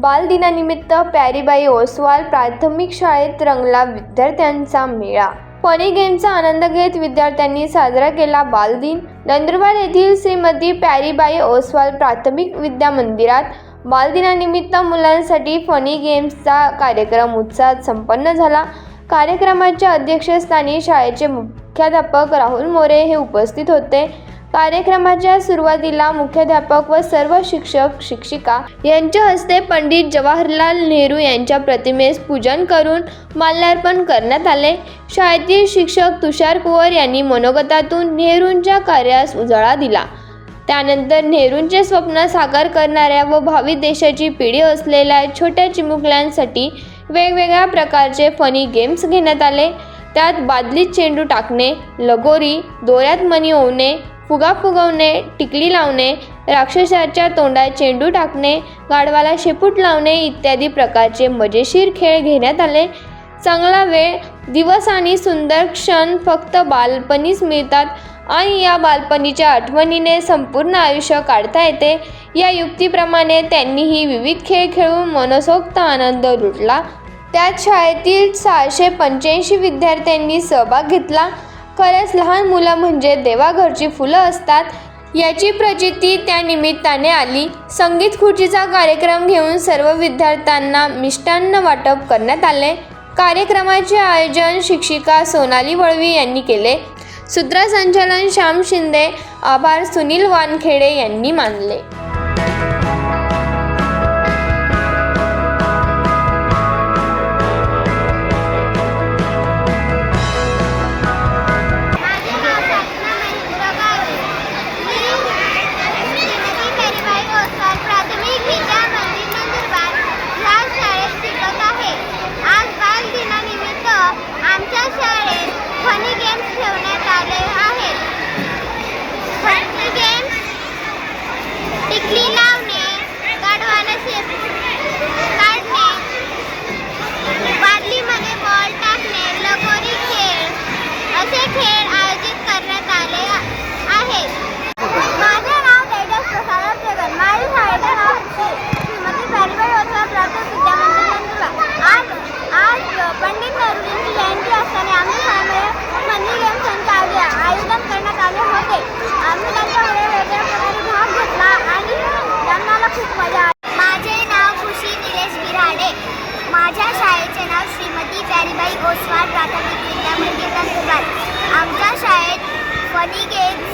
बालदिनानिमित्त प्यारीबाई ओसवाल प्राथमिक शाळेत रंगला विद्यार्थ्यांचा मेळा. फनी गेमचा आनंद घेत विद्यार्थ्यांनी साजरा केला बालदिन. नंदुरबार येथील श्रीमती प्यारीबाई ओसवाल प्राथमिक विद्या मंदिरात बालदिनानिमित्त मुलांसाठी फनी गेम्सचा कार्यक्रम उत्साहात संपन्न झाला. कार्यक्रमाच्या अध्यक्षस्थानी शाळेचे मुख्याध्यापक राहुल मोरे हे उपस्थित होते. कार्यक्रमाच्या सुरुवातीला मुख्याध्यापक व सर्व शिक्षक शिक्षिका यांच्या हस्ते पंडित जवाहरलाल नेहरू यांच्या प्रतिमेस पूजन करून माल्यार्पण करण्यात आले. शाळेतील शिक्षक तुषार कुवर यांनी मनोगतातून नेहरूंच्या कार्यास उजाळा दिला. त्यानंतर नेहरूंचे स्वप्न साकार करणाऱ्या व भावी देशाची पिढी असलेल्या छोट्या चिमुकल्यांसाठी वेगवेगळ्या प्रकारचे फनी गेम्स घेण्यात आले. त्यात बादलीत चेंडू टाकणे लगोरी दोऱ्यात मणी ओवणे फुगा फुगवणे टिकली लावणे राक्षसाच्या तोंडात चेंडू टाकणे गाढवाला शेपूट लावणे इत्यादी प्रकारचे मजेशीर खेळ घेण्यात आले. चांगला वेळ दिवस आणि सुंदर क्षण फक्त बालपणीच मिळतात. आणि या बालपणीच्या आठवणीने संपूर्ण आयुष्य काढता येते. या युक्तीप्रमाणे त्यांनीही विविध खेळ खेळून मनसोक्त आनंद लुटला. त्यात शाळेतील सहाशे पंच्याऐंशी विद्यार्थ्यांनी सहभाग घेतला. खरंच लहान मुलं म्हणजे देवाघरची फुलं असतात. याची प्रचिती त्या निमित्ताने आली. संगीत खुर्चीचा कार्यक्रम घेऊन सर्व विद्यार्थ्यांना मिष्टान्न वाटप करण्यात आले. कार्यक्रमाचे आयोजन शिक्षिका सोनाली वळवी यांनी केले. सूत्रसंचालन श्याम शिंदे आभार सुनील वानखेडे यांनी मानले. माझ्या शाळेचे नाव श्रीमती प्यारीबाई गोस्वाल प्राथमिक विद्यामंदिर नंदुरबार. आमच्या शाळेत फनी गेम्स